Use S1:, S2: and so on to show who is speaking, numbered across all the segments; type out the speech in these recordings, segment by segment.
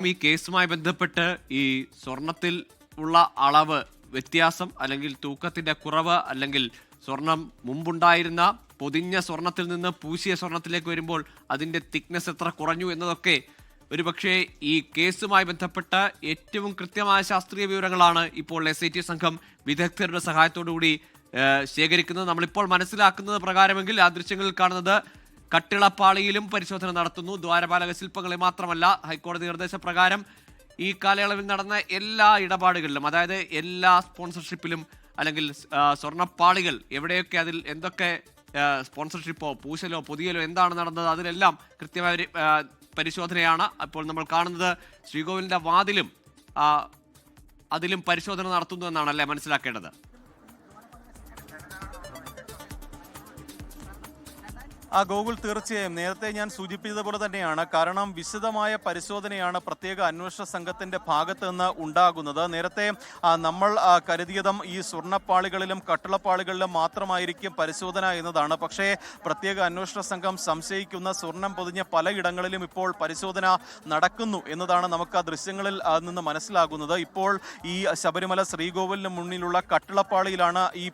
S1: ഈ കേസുമായി ബന്ധപ്പെട്ട് ഈ സ്വർണത്തിൽ ഉള്ള അളവ് വ്യത്യാസം അല്ലെങ്കിൽ തൂക്കത്തിന്റെ കുറവ് അല്ലെങ്കിൽ സ്വർണം മുമ്പുണ്ടായിരുന്ന പൊതിഞ്ഞ സ്വർണത്തിൽ നിന്ന് പൂശിയ സ്വർണത്തിലേക്ക് വരുമ്പോൾ അതിന്റെ തിക്നെസ് എത്ര കുറഞ്ഞു എന്നതൊക്കെ ഒരുപക്ഷെ ഈ കേസുമായി ബന്ധപ്പെട്ട ഏറ്റവും കൃത്യമായ ശാസ്ത്രീയ വിവരങ്ങളാണ് ഇപ്പോൾ എസ് ഐ ടി സംഘം വിദഗ്ധരുടെ സഹായത്തോടുകൂടി കൂടി ശേഖരിക്കുന്നത്. നമ്മളിപ്പോൾ മനസ്സിലാക്കുന്നത് പ്രകാരമെങ്കിൽ ആ ദൃശ്യങ്ങളിൽ കാണുന്നത് കട്ടിളപ്പാളിയിലും പരിശോധന നടത്തുന്നു. ദ്വാരപാലക ശില്പങ്ങളെ മാത്രമല്ല ഹൈക്കോടതി നിർദ്ദേശപ്രകാരം ഈ കാലയളവിൽ നടന്ന എല്ലാ ഇടപാടുകളിലും അതായത് എല്ലാ സ്പോൺസർഷിപ്പിലും അല്ലെങ്കിൽ സ്വർണപ്പാളികൾ എവിടെയൊക്കെ അതിൽ എന്തൊക്കെ സ്പോൺസർഷിപ്പോ പൂശലോ പുതിയലോ എന്താണ് നടന്നത് അതിലെല്ലാം കൃത്യമായ പരിശോധനയാണ് അപ്പോൾ നമ്മൾ കാണുന്നത്. ശ്രീകോവിലിന്റെ വാതിലും അതിലും പരിശോധന നടത്തുന്നു എന്നാണ് അല്ലേ മനസ്സിലാക്കേണ്ടത്?
S2: ആ ഗോകുൽ തീർച്ചയായും നേരത്തെ ഞാൻ സൂചിപ്പിച്ചതുപോലെ തന്നെയാണ്. കാരണം വിശദമായ പരിശോധനയാണ് പ്രത്യേക അന്വേഷണ സംഘത്തിന്റെ ഭാഗത്ത് നിന്ന് ഉണ്ടാകുന്നത്. നേരത്തെ നമ്മൾ കരുതിയതും ഈ സ്വർണപ്പാളികളിലും കട്ടിളപ്പാളികളിലും മാത്രമായിരിക്കും പരിശോധന എന്നതാണ്. പക്ഷേ പ്രത്യേക അന്വേഷണ സംഘം സംശയിക്കുന്ന സ്വർണം പൊതിഞ്ഞ പലയിടങ്ങളിലും ഇപ്പോൾ പരിശോധന നടക്കുന്നു എന്നതാണ് നമുക്ക് ആ ദൃശ്യങ്ങളിൽ നിന്ന് മനസ്സിലാകുന്നത്. ഇപ്പോൾ ഈ ശബരിമല ശ്രീകോവിലിന് മുന്നിലുള്ള കട്ടിളപ്പാളിയിലാണ് ഈ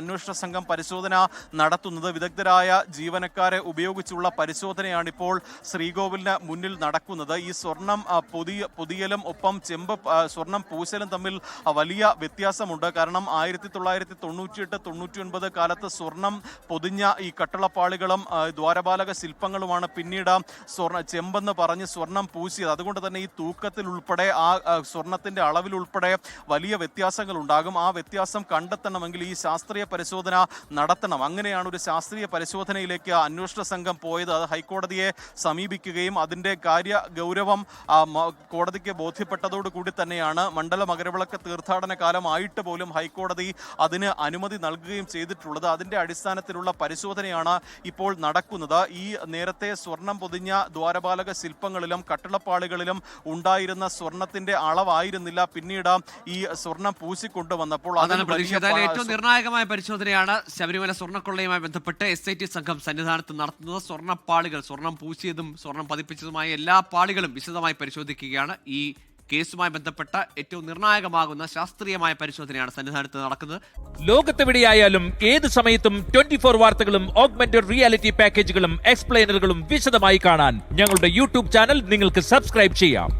S2: അന്വേഷണ സംഘം പരിശോധന നടത്തുന്നത്. വിദഗ്ധരായ ജീവനക്കാരെ ഉപയോഗിച്ചുള്ള പരിശോധനയാണ് ഇപ്പോൾ ശ്രീകോവിലിന് മുന്നിൽ നടക്കുന്നത്. ഈ സ്വർണം പുതിയ പൊതിയ പൊതിയലും ഒപ്പം ചെമ്പ് സ്വർണം പൂശലും തമ്മിൽ വലിയ വ്യത്യാസമുണ്ട്. കാരണം ആയിരത്തി തൊള്ളായിരത്തി തൊണ്ണൂറ്റിയെട്ട് തൊണ്ണൂറ്റി ഒൻപത് കാലത്ത് സ്വർണം പൊതിഞ്ഞ ഈ കട്ടളപ്പാളികളും ദ്വാരപാലക ശില്പങ്ങളുമാണ് പിന്നീട് സ്വർണ ചെമ്പെന്ന് പറഞ്ഞ് സ്വർണം പൂശിയത്. അതുകൊണ്ട് തന്നെ ഈ തൂക്കത്തിൽ ഉൾപ്പെടെ ആ സ്വർണത്തിന്റെ അളവിൽ ഉൾപ്പെടെ വലിയ വ്യത്യാസങ്ങൾ ഉണ്ടാകും ആ വ്യത്യാസം കണ്ടെത്തണമെങ്കിൽ ഈ ശാസ്ത്രീയ പരിശോധന നടത്തണം. അങ്ങനെയാണ് ഒരു ശാസ്ത്രീയ പരിശോധനയിലേക്ക് അന്വേഷണ സംഘം പോയത്. അത് ഹൈക്കോടതിയെ സമീപിക്കുകയും അതിന്റെ കാര്യ ഗൗരവം കോടതിക്ക് ബോധ്യപ്പെട്ടതോടുകൂടി തന്നെയാണ് മണ്ഡല മകരവിളക്ക് തീർത്ഥാടന കാലമായിട്ട് പോലും ഹൈക്കോടതി അതിന് അനുമതി നൽകുകയും ചെയ്തിട്ടുള്ളത്. അതിന്റെ അടിസ്ഥാനത്തിലുള്ള പരിശോധനയാണ് ഇപ്പോൾ നടക്കുന്നത്. ഈ നേരത്തെ സ്വർണം പൊതിഞ്ഞ ദ്വാരപാലക ശില്പങ്ങളിലും കട്ടിളപ്പാളികളിലും ഉണ്ടായിരുന്ന സ്വർണത്തിന്റെ അളവായിരുന്നില്ല. പിന്നീട് ഈ സ്വർണം പൂശിക്കൊണ്ടുവന്നപ്പോൾ
S1: ഏറ്റവും നിർണായകമായ പരിശോധനയാണ് ശബരിമല സ്വർണക്കൊള്ളയുമായി ബന്ധപ്പെട്ട് എസ് ഐ ടി സംഘം സന്നിധാനത്ത് നടത്തുന്നത് സ്വർണപ്പാളികൾ സ്വർണം പൂശിയതും സ്വർണം പതിപ്പിച്ചതുമായ എല്ലാ പാളികളും വിശദമായി പരിശോധിക്കുകയാണ്. ഈ കേസുമായി ബന്ധപ്പെട്ട ഏറ്റവും നിർണായകമാകുന്ന ശാസ്ത്രീയമായ പരിശോധനയാണ് സന്നിധാനത്ത് നടക്കുന്നത്.
S3: ലോകത്തെവിടെയായാലും ഏത് സമയത്തും ട്വന്റി ഫോർ വാർത്തകളും ഓഗ്മെന്റഡ് റിയാലിറ്റി പാക്കേജുകളും എക്സ്പ്ലെയിനറുകളും വിശദമായി കാണാൻ ഞങ്ങളുടെ യൂട്യൂബ് ചാനൽ നിങ്ങൾക്ക് സബ്സ്ക്രൈബ് ചെയ്യാം.